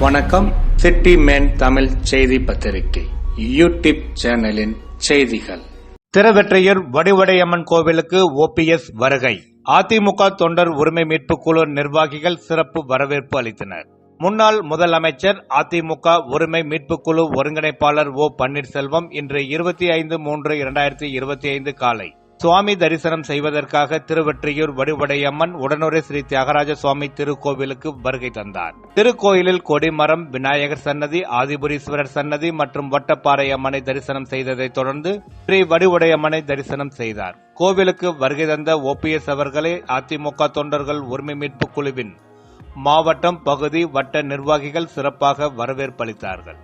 வணக்கம். City man Tamil செய்தி பத்திரிகை. யூடியூப் சேனலின் செய்திகள். திருவெற்றையூர் வடிவடையம்மன் கோவிலுக்கு ஓபிஎஸ் வருகை. அதிமுக தொண்டர் உரிமை மீட்பு குழு நிர்வாகிகள் சிறப்பு வரவேற்பு அளித்தனர். முன்னாள் முதலமைச்சர் அதிமுக உரிமை மீட்பு குழு ஒருங்கிணைப்பாளர் ஓ பன்னீர்செல்வம் இன்று இருபத்தி ஐந்து மூன்று இரண்டாயிரத்தி இருபத்தி ஐந்து காலை சுவாமி தரிசனம் செய்வதற்காக திருவெற்றியூர் வடிவடையம்மன் உடனுரை ஸ்ரீ தியாகராஜ சுவாமி திருக்கோவிலுக்கு வருகை தந்தார். திருக்கோயிலில் கொடிமரம் விநாயகர் சன்னதி ஆதிபுரீஸ்வரர் சன்னதி மற்றும் வட்டப்பாறை அம்மனை தரிசனம் செய்ததைத் தொடர்ந்து ஸ்ரீ வடிவடையம்மனை தரிசனம் செய்தார். கோவிலுக்கு வருகை தந்த ஓபிஎஸ் அவர்களை அதிமுக தொண்டர்கள் உரிமை மீட்பு குழுவின் மாவட்டம் பகுதி வட்ட நிர்வாகிகள் சிறப்பாக வரவேற்பளித்தார்கள்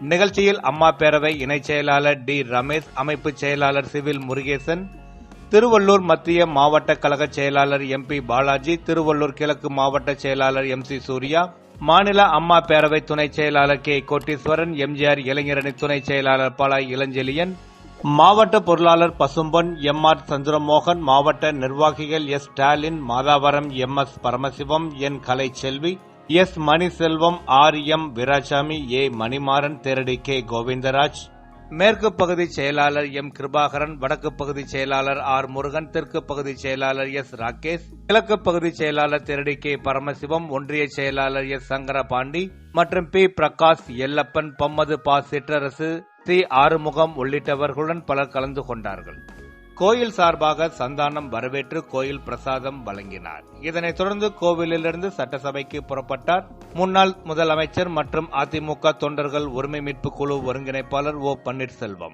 நிகழ்ச்சியில் அம்மா பேரவை இணைச் செயலாளர் டி. ரமேஷ் அமைப்பு செயலாளர் சிவில் முருகேசன் திருவள்ளூர் மத்திய மாவட்ட கழக செயலாளர் எம்பி பாலாஜி திருவள்ளூர் கிழக்கு மாவட்ட செயலாளர் எம். சி. சூர்யா மாநில அம்மா பேரவை துணைச் செயலாளர் கே. கோட்டீஸ்வரன் எம்ஜிஆர் இளைஞரணி துணைச் செயலாளர் பல இளஞ்செழியன் மாவட்ட பொருளாளர் பசும்பொன் எம். ஆர். சந்திரமோகன் மாவட்ட நிர்வாகிகள் S. Stalin Madhavaram M. S. Paramasivam N. Kalaiselvi S Manichelvam R M Veerasamy A Manimaran Theradi K Govindaraj. மேற்கு பகுதி செயலாளர் எம் கிருபாகரன் வடக்கு பகுதி செயலாளர் ஆர் முருகன் தெற்கு பகுதி செயலாளர் எஸ் ராகேஷ் கிழக்கு பகுதி செயலாளர் திரடி கே பரமசிவம் ஒன்றிய செயலாளர் எஸ் சங்கரபாண்டி மற்றும் பி பிரகாஷ் எல்லப்பன் பம்மது பா சிற்றரசு சி ஆறுமுகம் உள்ளிட்டவர்களுடன் பலர் கலந்து கொண்டார்கள். கோயில் சார்பாக சந்தானம் வரவேற்று கோயில் பிரசாதம் வழங்கினார். இதனைத் தொடர்ந்து கோவிலிலிருந்து சட்டசபைக்கு புறப்பட்டார். முன்னாள் முதலமைச்சர் மற்றும் அதிமுக தொண்டர்கள் உரிமை மீட்பு குழு ஒருங்கிணைப்பாளர் ஓ பன்னீர்செல்வம்.